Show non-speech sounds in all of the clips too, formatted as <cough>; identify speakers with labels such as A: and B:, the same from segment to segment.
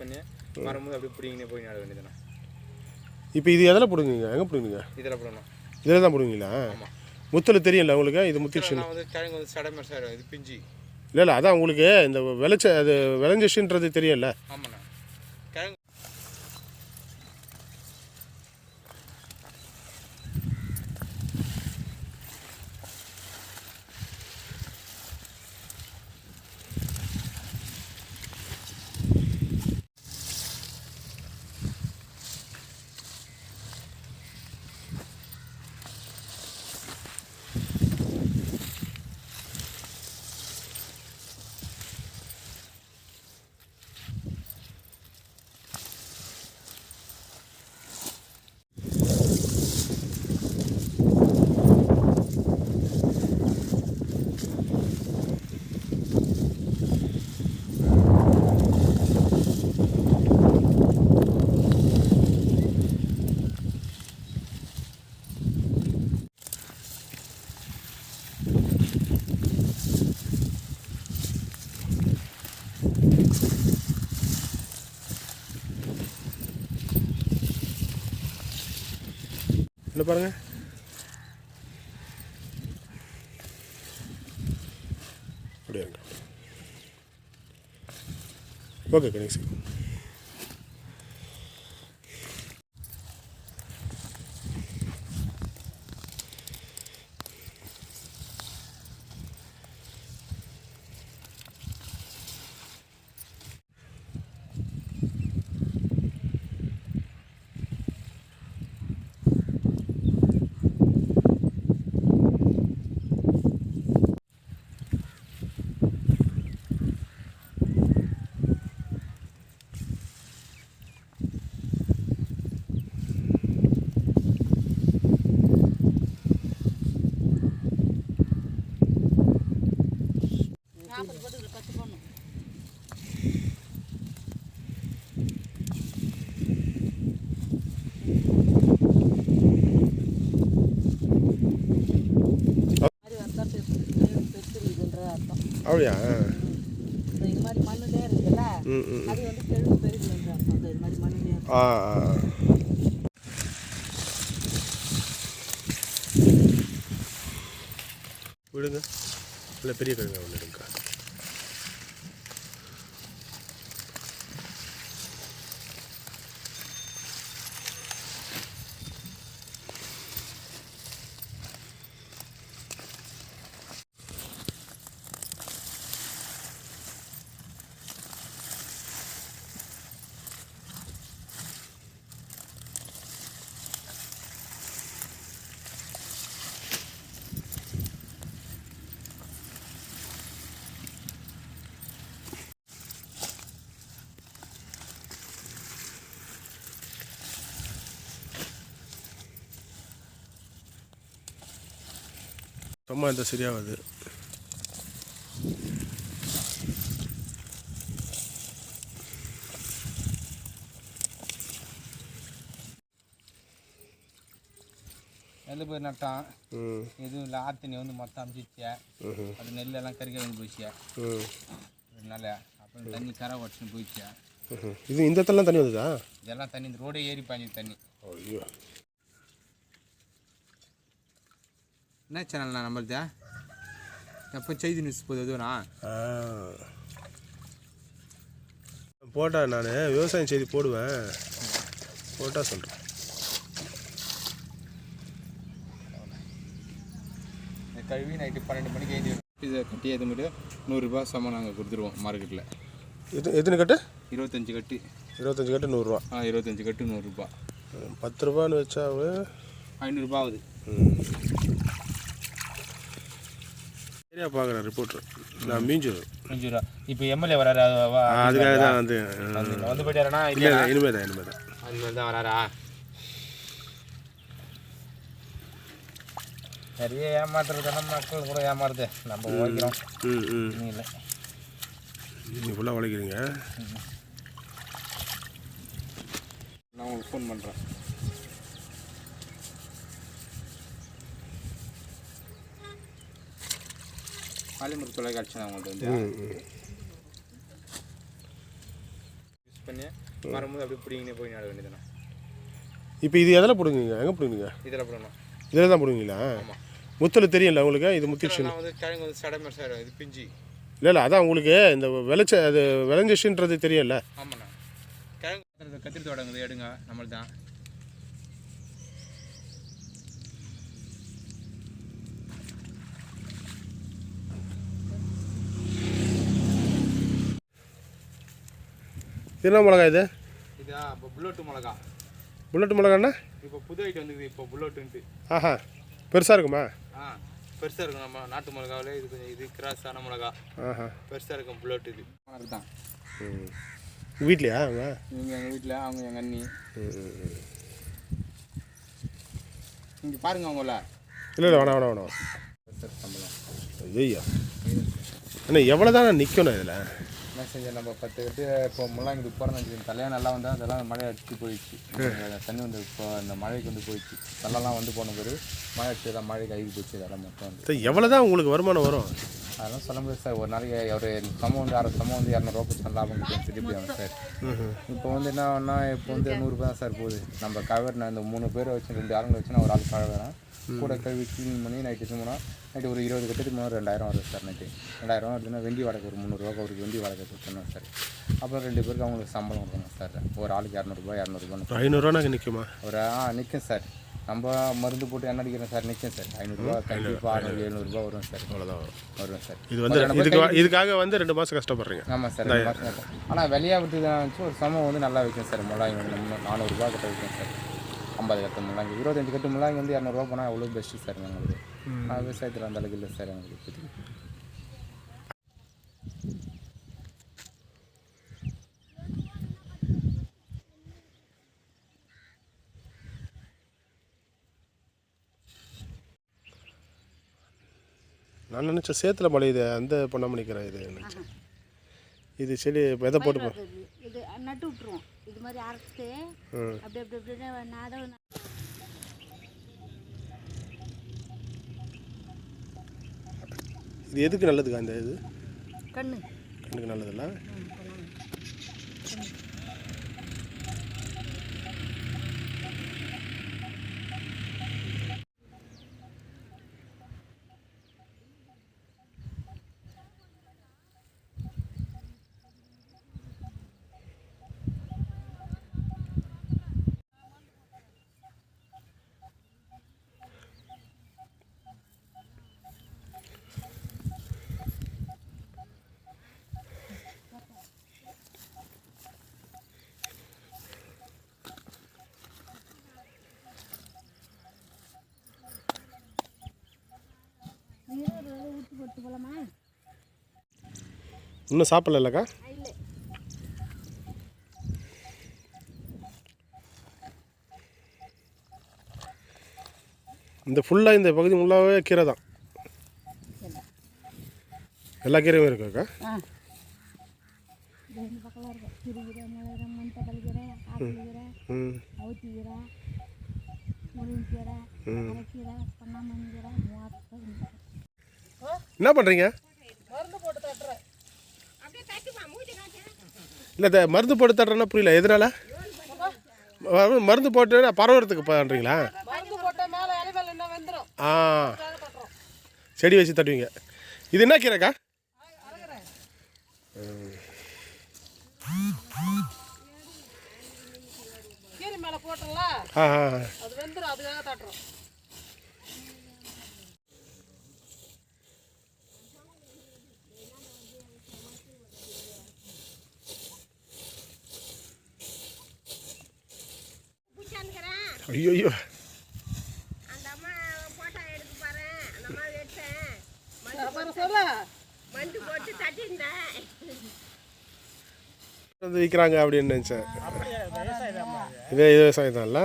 A: உடனே வரும்போது அப்படியே பிடிங்கினே போய் நட வேண்டியதுண்ணா
B: இப்போ இது எதில் பிடுங்குங்க எங்கே பிடுங்குங்க
A: இதில் போடணும்.
B: இதில் தான் பிடுங்குங்களா
A: ஆமாம்
B: முத்தில் தெரியும்ல உங்களுக்கு? இது முத்திருச்சு
A: வந்து கிழங்கு வந்து சடமே சார் இது பிஞ்சு.
B: இல்லை இல்லை அதான் உங்களுக்கு இந்த விளைச்ச அது விளைஞ்சிச்சுன்றது தெரியும்ல?
A: ஆமாண்ணா கிழங்கு
B: பாருங்கள் பாருங்க ஓகே கணேஷ் அப்படியா?
C: இந்த இது மாதிரி மண்ணுலே இருக்குல்ல அது வந்து அர்த்தம் இந்த இது மாதிரி மண்ணுலே இருக்கு
B: ஆ. விடுங்க. இல்லை பெரிய கிழங்கு ஒன்று எடுங்க. சும்மா இந்த சரியாகுது.
A: நெல் போய் நட்டான் எதுவும் இல்லை ஆத்தண்ணி வந்து மொத்தம் அமிச்சிச்சு. அது நெல்லெல்லாம் கறிக்க வந்து போயிடுச்சு அதனால அப்புறம் தண்ணி கரை வச்சுன்னு போயிடுச்சு.
B: இது இந்த இடத்துலலாம் தண்ணி வந்ததா?
A: இதெல்லாம் தண்ணி இந்த ரோடே ஏறி பாஞ்சு தண்ணி.
B: ஐயோ.
A: என்ன சேனல்ண்ணா நம்மள்து எப்போ செய்தி நியூஸ் போகுது அதுவா
B: ஆ. போட்டா நான் விவசாயம் செய்தி போடுவேன். போட்டா சொல்கிறேன்
A: கழுவி நைட்டு பன்னெண்டு மணிக்கு எழுதி இதை கட்டி எது மட்டும் நூறுரூபா சமம் நாங்கள் கொடுத்துருவோம் மார்க்கெட்டில்
B: எத்தனை எத்தனை கட்டு?
A: இருபத்தஞ்சி கட்டு.
B: இருபத்தஞ்சி கட்டு நூறுரூவா
A: ஆ இருபத்தஞ்சி கட்டு நூறுரூபா
B: ம், பத்து ரூபான்னு வச்சா
A: ஐநூறுரூபா ஆகுது.
B: சரியா பார்க்குறேன் ரிப்போர்ட்ரு நான் மீஞ்சூர்
A: அஞ்சு ரூபா இப்போ எம்எல்ஏ வராரு?
B: அதுக்காக தான் வந்து
A: வந்து போயிட்டாரண்ணா
B: இல்லை இனிமே தான் இனிமே தான்
A: மாதிரி தான் வராரா? நிறைய ஏமாத்துறதுனா மக்கள் கூட ஏமாறுது. நம்ம ஓய்க்கிறோம்
B: ம் ம்.
A: நீ இல்லை.
B: நீங்கள் ஃபுல்லாக உழைக்கிறீங்க?
A: நான் உங்களுக்கு ஃபோன் பண்ணுறேன் பாலிமர் தொலைக்காட்சி நான் வந்து.
B: ம்
A: பண்ணி வரும்போது அப்படியே பிடிங்கினே போய் நட வேண்டியதுண்ணா
B: இப்போ இது எதில் பிடுங்குங்க? எங்கே பிடுங்குங்க?
A: இதில் போடணும்.
B: இதில் தான் பிடுங்குங்களா முத்தல் தெரியும்ல உங்களுக்கு? இது முத்திடுச்சு
A: நான் வந்து கிழங்கு வந்து சடமே சார் இது பிஞ்சு.
B: இல்லை இல்லை அதான் உங்களுக்கு இந்த விளைச்ச அது விளைஞ்சிச்சுன்றது தெரியும்ல.
A: ஆமாண்ணா. கிழங்கு கத்திரி தொடங்குது எடுங்க நம்மளுக்கு தான்
B: என்ன மிளகா இது?
A: இதா இப்போ புல்லட்டு மிளகா.
B: புல்லட் மிளகாண்ணா
A: இப்போ புது ஐட்டம் வந்துக்குது இப்போ புல்லட்டுன்ட்டு.
B: ஆஹா பெருசாக இருக்குமா?
A: ஆ பெருசாக இருக்கும். நம்ம நாட்டு மிளகாவில் இது கொஞ்சம் இது கிராஸான மிளகா.
B: ஆஹா.
A: பெருசாக இருக்கும் புல்லட் இது. தான்
B: ம். வீட்லையா அவங்க?
A: இவங்க எங்கள் வீட்டில் அவங்க எங்கள் அண்ணி. இங்கே பாருங்க அவங்கள.
B: இல்லை இல்லை வேணாம் வேணாம் வேணாம். ஐயா அண்ணா எவ்வளோ தானே நிற்கணும் இதில்?
A: செஞ்சேன் நம்ம பத்து கட்டு இப்போ முள்ளாங்கி பிறந்து தலையாக நல்லா வந்தால் அதெல்லாம் மழை அடிச்சு போயிடுச்சு. தண்ணி வந்து இப்போ அந்த மழைக்கு வந்து போயிடுச்சு. வெள்ளம்லாம் வந்து போன பிறகு மழை அடிச்சு மழைக்கு அழுகி போச்சு அதெல்லாம் மொத்தம் வந்து.
B: எவ்வளோ தான் உங்களுக்கு வருமானம் வரும்?
A: அதெல்லாம் சொல்ல முடியாது சார். ஒரு நாளைக்கு ஒரு சமம் வந்து அரை சமம் வந்து இரநூறுவா பர்சன்ட் லாபம் கிட்ட திருப்பி ஆகும் சார். இப்போ வந்து என்ன ஆகும்னா இப்போ வந்து நூறுரூபா தான் சார் போகுது. நம்ம கவர் நான் இந்த மூணு பேரை வச்சு ரெண்டு ஆளுங்களை வச்சு நான் ஒரு ஆள் கழுவுறேன் கூட கழுவி க்ளீன் பண்ணி நைட்டு சும்மா நைட்டு ஒரு இருபது கட்டுக்கு மூணு ரெண்டாயிரம் வரும் சார் நைட்டு ரெண்டாயிரம் வருதுன்னா வெண்டி வாடகை ஒரு முந்நூறுரூவா அவருக்கு வெண்டி வாடகை கொடுத்தணும் சார். அப்புறம் ரெண்டு பேருக்கு அவங்களுக்கு சம்பளம் கொடுக்கணும் சார். ஒரு ஆளுக்கு இரநூறுபா இரநூறுபான்னு
B: ஐநூறுரூவா நாங்கள் நிற்குமா
A: ஒரு ஆ நிற்கும் சார். நம்ம மருந்து போட்டு எண்ணெய் அடிக்கிறோம் சார் நிற்கும் சார். ஐநூறுரூவா கண்டிப்பாக அறுநூறு எழுநூறுபா வரும் சார்.
B: அவ்வளோதான் வரும்.
A: வரும் சார்.
B: இது வந்து இதுக்கு இதுக்காக வந்து ரெண்டு மாதம் கஷ்டப்படுறீங்க.
A: ஆமாம் சார் ரெண்டு மாதம் இருக்கும் ஆனால் வெளியாக தான் ஒரு சமம் வந்து நல்லா விற்கும் சார் முள்ளாங்கி வந்து நம்ம நானூறுரூபா கிட்ட விற்கும் சார். ஐம்பது கட்டு முள்ளாங்கி இருபத்தஞ்சு கட்டு முள்ளாங்கி வந்து இரநூறுவா போனால் அவ்வளோ பெஸ்ட்டு சார் எங்களுக்கு ஆனால் விவசாயத்தில் அந்த அளவுக்கு இல்லை சார் எங்களுக்கு
B: நான் நினச்சேன் சேத்துல மழையுது அந்த பண்ண நினைக்கிறேன் இது நினச்சேன். இது செடி விதை போட்டு
D: இது நட்டு விட்ருவோம் இது மாதிரி அரைச்சிட்டு
B: ம்.
D: அப்படி அப்படி அப்படியே நாதம்
B: இது எதுக்கு நல்லதுக்கா இந்த இது?
D: கண்ணு.
B: கண்ணுக்கு நல்லதில்ல?
D: போட்டு போகலாமா
B: இன்னும் சாப்பிடலக்கா இந்த ஃபுல்லாக இந்த பகுதி ஃபுல்லாகவே கீரை தான். எல்லா கீரையும் இருக்காக்கா?
D: கீரை கீரை
B: ம்
D: அவுத்தி கீரை முருங்கீரை அரைக்கீரை பொன்னாமணி கீரை மூவாத்து
B: என்ன பண்ணுறீங்க
C: மருந்து போட்டு தட்டுறேன்.
B: இல்லை இந்த மருந்து போட்டு தட்டுறேன்னா புரியல. எதனால? மரு- மருந்து போட்டு பரவறதுக்கு பண்ணுறீங்களா ஆ. செடி வச்சு தட்டுவீங்க. இது என்ன கீரைக்கா? ஆ ஆ
C: அது வெந்துடும் அதுக்காக தட்டுறோம்
B: ஐயோ ஐயோ
E: அந்த அம்மா போட்டோ எடுத்து பாரு அந்த அம்மா எடுத்தேன்
C: அப்புறம் சொல்ல
E: மண்டு போட்டு தட்டியிருந்தேன்.
B: வந்து விற்கிறாங்க அப்படின்னு நினச்சேன். இதே இது? விவசாயம் தான்ல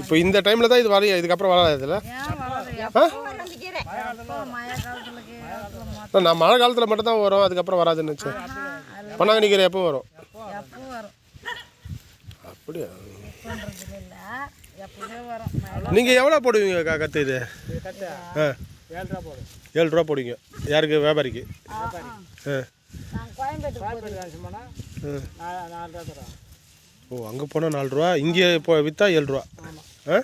B: இப்போ இந்த டைமில் தான் இது வரையும் இதுக்கப்புறம் வராது இதில்? நான் மழை காலத்தில் மட்டும் தான் வரும் அதுக்கப்புறம் வராதுன்னு நினச்சேன். பொன்னாங்கண்ணி கீரை எப்போ வரும். அப்படியா? நீங்கள் எவ்வளோ போடுவீங்க அக்கா கத்து இது? ஆ. ஏழு ரூபா போடுவீங்க. யாருக்கு? வியாபாரிக்கு. ஓ அங்கே போனால் நாலு ரூபா இங்கே இப்போ விற்றா ஏழு ரூபா. ஆ?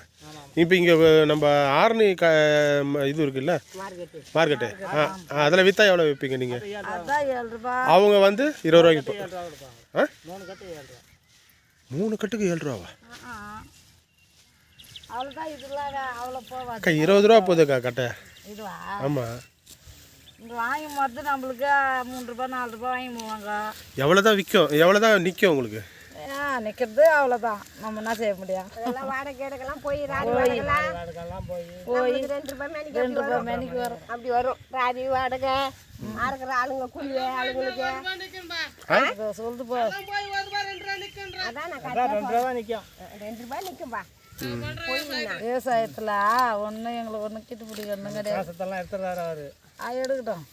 B: இப்போ இங்கே நம்ம ஆரணி க இது இருக்குல்ல? மார்க்கெட்டு ஆ அதில் விற்றா எவ்வளோ விற்பீங்க நீங்கள் அவங்க வந்து இருபது ரூபாய்க்கு ஆ? மூணு கட்டுக்கு ஏழு ரூபாவா அக்கா இருபது ரூபா போகுதுக்கா கட்டை. ஆமாம்
D: இங்கே வாங்கி மொத்த நம்மளுக்கு மூணு ரூபா நாலு ரூபா வாங்கி போவாங்க.
B: எவ்வளோ தான் விற்கும் எவ்வளோ தான் நிற்கும் உங்களுக்கு?
D: நிற்கிறது அவ்வளோதான் நம்ம என்ன செய்ய முடியும்?
E: அதெல்லாம் வாடகை எடுக்கலாம் போய் ராணி வாடகைலாம் நம்மளுக்கு ரெண்டு ரூபாய்
D: ரெண்டு ரூபா மேனிக்கு வரும்.
E: அப்படி வரும். ராணி வாடகை அறுக்கிற ஆளுங்க கூலி ஆளுங்களுக்கு.
D: சொல்லுது போ
C: போய் ஒரு ரூபாய் ரெண்டு ரூபாய்
E: அதான் நான் கரெக்டாக ரெண்டு ரூபாய் நிற்கும்பா
D: விவசாயத்தில் ஒன்றும் எங்களுக்கு ஒன்றும் கிட்டு பிடிக்கணும் கிடையாது. ஆ எடுக்கட்டும்.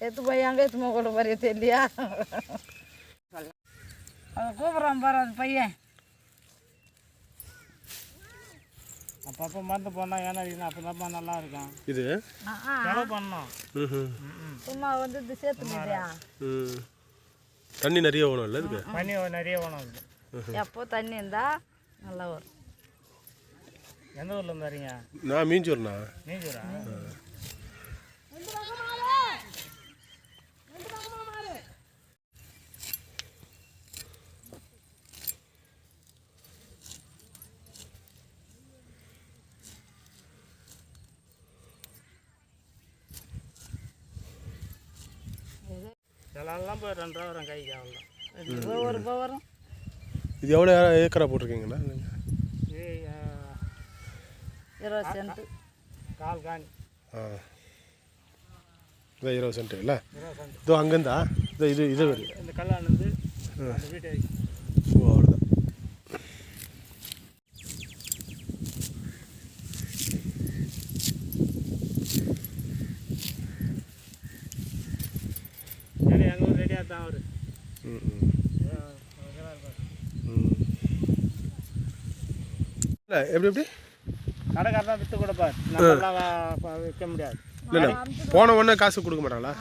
D: எத்து போய் அங்கே எத்துமா கூட பாரு தெரியலையா அவன் கூப்பிட்றான் பாரு அந்த பையன்.
F: அப்பப்போ மருந்து போனால் ஏன்னா இது அப்போ நல்லா இருக்கும்.
B: இது.
F: செலவு பண்ணணும்.
D: சும்மா வந்து இது சேர்த்துலையா
B: ம். தண்ணி நிறைய வேணும் இல்லை இதுக்கு?
F: தண்ணி நிறைய வேணும் அதுக்கு
D: எப்போ தண்ணி இருந்தால் நல்லா வரும்.
F: எந்த ஊரில் இருந்து வரீங்க?
B: நான் மீஞ்சூர்ண்ணா.
F: நீஞ்சூரா சிலெல்லாம் போய் ரெண்டு ரூபா வரும் கைக்கு
D: ரூபா ஒரு ரூபா வரும்?
B: இது எவ்வளோ ஏக்கரா போட்டிருக்கீங்கண்ணா?
D: இருபது சென்ட்டு.
F: கால் காணி.
B: ஆ. இதான் இருபது சென்ட்டு. இல்லை இதோ அங்கேருந்தா இதோ இது இது
F: இந்த கல்யாணம் வந்து அந்த வீட்டு வரைக்கும்.
B: ஓ அவ்வளோதான்
F: சரி எங்கள் ஊர் ரெடியாக தான் வரும்
B: ம் ம் ம் இல்லை எப்படி எப்படி
F: கடைக்காரர் தான் விற்று கொடுப்பார் நம்மளாம் விற்க முடியாது.
B: இல்லை போன உடனே காசு கொடுக்க மாட்டாங்களா?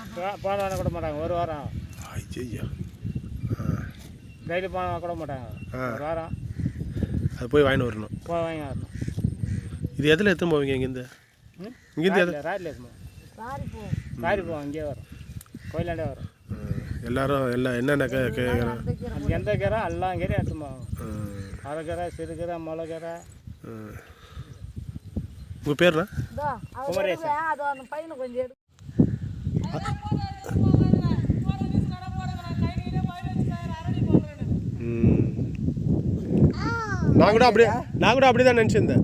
F: போன வாரம் கூட மாட்டாங்க. ஒரு வாரம்.
B: ஐயோ
F: டெய்லி போன கூட மாட்டாங்க.
B: ஆ.
F: ஒரு வாரம்.
B: அது போய் வாங்கிட்டு வரணும்.
F: போய் வாங்கி வரணும்.
B: இது எதில் எடுத்துன்னு போவீங்க இங்கேருந்து?
F: ம்?
B: இங்கேருந்து எது?
F: ராட்ல ராட்ல இருக்குமா?
D: சாரி போ.
F: காரி போவோம் அங்கேயே வரும். கோயிலாண்டே வரும்.
B: எல்லாரும் எல்லாம் என்னென்ன கே கேட்குறோம்
F: எந்த கீரை? எல்லாம் கீரை எடுத்துமா அரைக்கீரை சிறுகீரை முளைக்கீரை
B: உங்கள் பேர்ண்ணா ம். நான் கூட அப்படியே நான் கூட அப்படி தான் நினச்சிருந்தேன்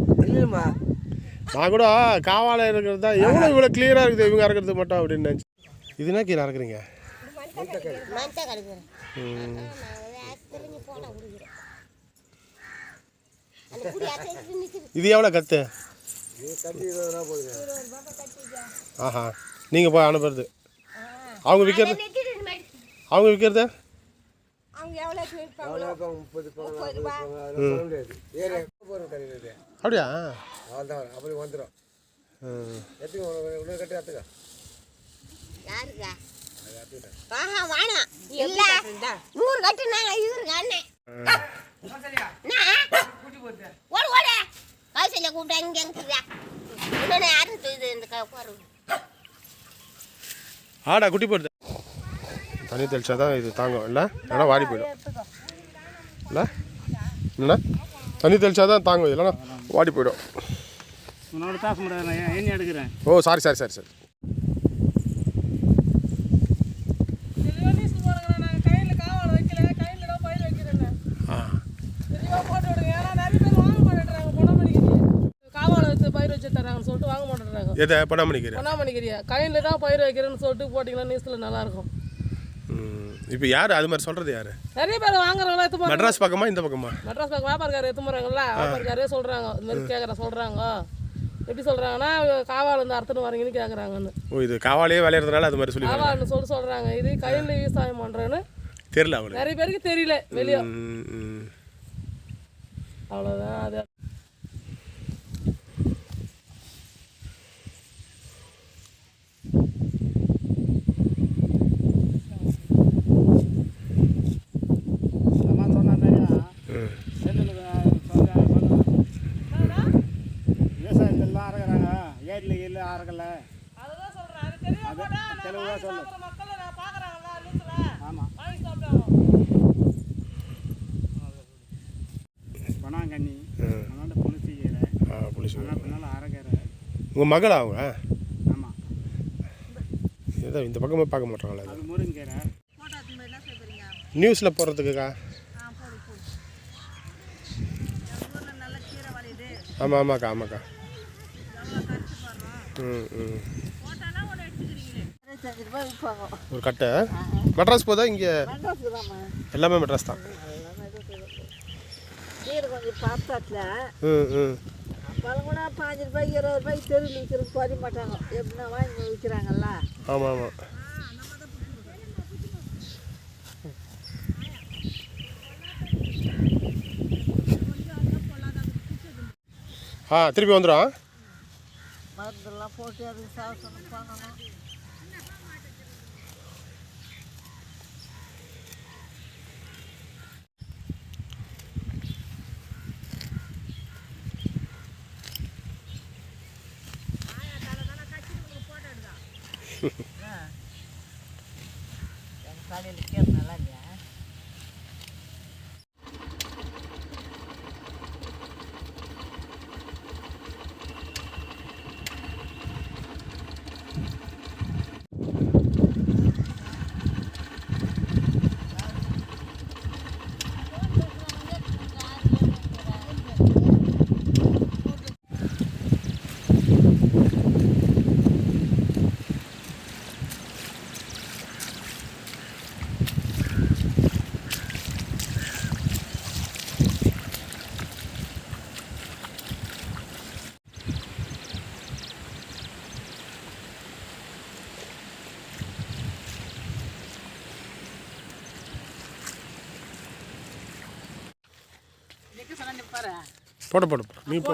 B: நான் கூட காவால இருக்கிறது தான். எவ்வளோ இவ்வளோ கிளியராக இருக்குது இவங்க அறுக்கிறது மட்டும் அப்படின்னு நினச்சி இது என்ன கீழே அறுக்குறீங்க?
E: அசைத்து நிற்குது
B: இது எவ்வளோ கத்து? ஆஹா. நீங்கள் போய் அனுப்புறது. அவங்க விற்கிறது அவங்க விற்கிறது அப்படியா?
G: அப்படி வந்துடும் இன்னொரு கட்டி அத்துக்கா
E: யாருக்கா ஆஹா வாணா இல்ல நூறு கட்டுனாங்க இவருக்கு அண்ணன் ஓடு ஓடு. கௌசல்யா கூப்பிட்டா இங்க இருக்குதா இன்னொன்று யாரும் இது இந்த போறது
B: ஆடா குட்டி போடுது தண்ணி தெளிச்சா தான் இது தாங்கும். இல்லை? இல்லைனா வாடி போயிடும். இல்லை? இல்லைண்ணா தண்ணி தெளிச்சா தான் தாங்கும். இல்லைனா வாடி போயிடும்.
F: உன்னோட பேச முடியாது நான் எண்ணி எடுக்கிறேன்
B: ஓ சாரி சாரி சாரி சாரி
C: தெளிவாக நியூஸ் போடுங்க நாங்கள் கையில் காவால் வைக்கல கையில் தான் பயிர் வைக்கிறேன்னு
B: ஆ
C: தெளிவாக போட்டு விடுங்க ஏன்னா நிறைய பேர் வாங்க மாட்டேன்றாங்க பொணமணிக்கிறியா காவால் வச்சு பயிர் வச்சு தராங்கன்னு சொல்லிட்டு வாங்க மாட்டேன்றாங்க
B: எதை பண்ணாமணிக்கிறேன்
C: பொணமணிக்கிறியா கையில் தான் பயிர் வைக்கிறேன்னு சொல்லிட்டு போட்டிங்கன்னா நியூஸில் நல்லாயிருக்கும்.
B: இப்போ யார்? அது மாதிரி சொல்கிறது யார்?
C: நிறைய பேர் வாங்குறவங்களா எத்து
B: மெட்ராஸ் பக்கமா இந்த பக்கமா?
C: மெட்ராஸ் பேங்க் வியாபாரக்காரர் எத்து போகிறாங்கல்ல வியாபாரக்காரே சொல்கிறாங்க இந்த மாதிரி கேட்குற சொல்கிறாங்க எப்படி சொல்கிறாங்கன்னா காவால் இருந்து அறுத்துட்டு வரீங்கன்னு கேட்குறாங்கன்னு
B: ஓ இது காவாலேயே விளையிறதுனால அது மாதிரி சொல்லி
C: காவால்னு சொல்லி சொல்கிறாங்க இது கையில் விவசாயம் பண்ணுறேன்னு
B: தெரில அவனுக்கு
C: நிறைய பேருக்கு தெரியல வெளியே. அவ்வளோதான் அது விவசாயிகள் எல்லாம் அறகுறாங்க ஏரியில் இல்லை
F: அறகல
C: தெளிவாக
F: சொல்லு ஆமாம் பனாங்கண்ணி அதனால புளிச்சு கீரை.
B: புளிச்சு
F: பின்னால் அரைக்கீரை
B: உங்கள் மகளா அவங்க
F: ஆமாம்
B: ஏதோ இந்த பக்கமே பார்க்க மாட்டாங்களா அது
F: முருங்கீரை
B: நியூஸில் போடுறதுக்குக்கா ஆமாம் ஆமாக்கா ஆமாக்கா. ம் ம்.
H: ரூபாய்
B: ஒரு கட்டை. மெட்ராஸ் போதா இங்கே? எல்லாமே மெட்ராஸ் தான். ம் ம்.
H: கூட பாஞ்சு ரூபாய்க்கு இருபது ரூபாய்க்கு தெருவில் விற்கிறது குறைய மாட்டாங்க. எப்படின்னா வாங்கி விற்கிறாங்கல்ல
B: ஆமாம் ஆமாம் ஆ திருப்பி வந்துடும்
H: மருந்தெல்லாம் போட்டு அதுக்கு சாப்பிடணும் பண்ணணும். <laughs> கடையில் கேட்டு நல்லா இல்லையா?
B: போட போட போட. நீ போ.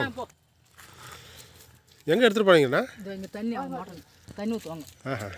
B: எங்கே எடுத்துகிட்டு போனீங்கண்ணா
H: தண்ணி தண்ணி ஊற்றுவாங்க
B: ஆஹா.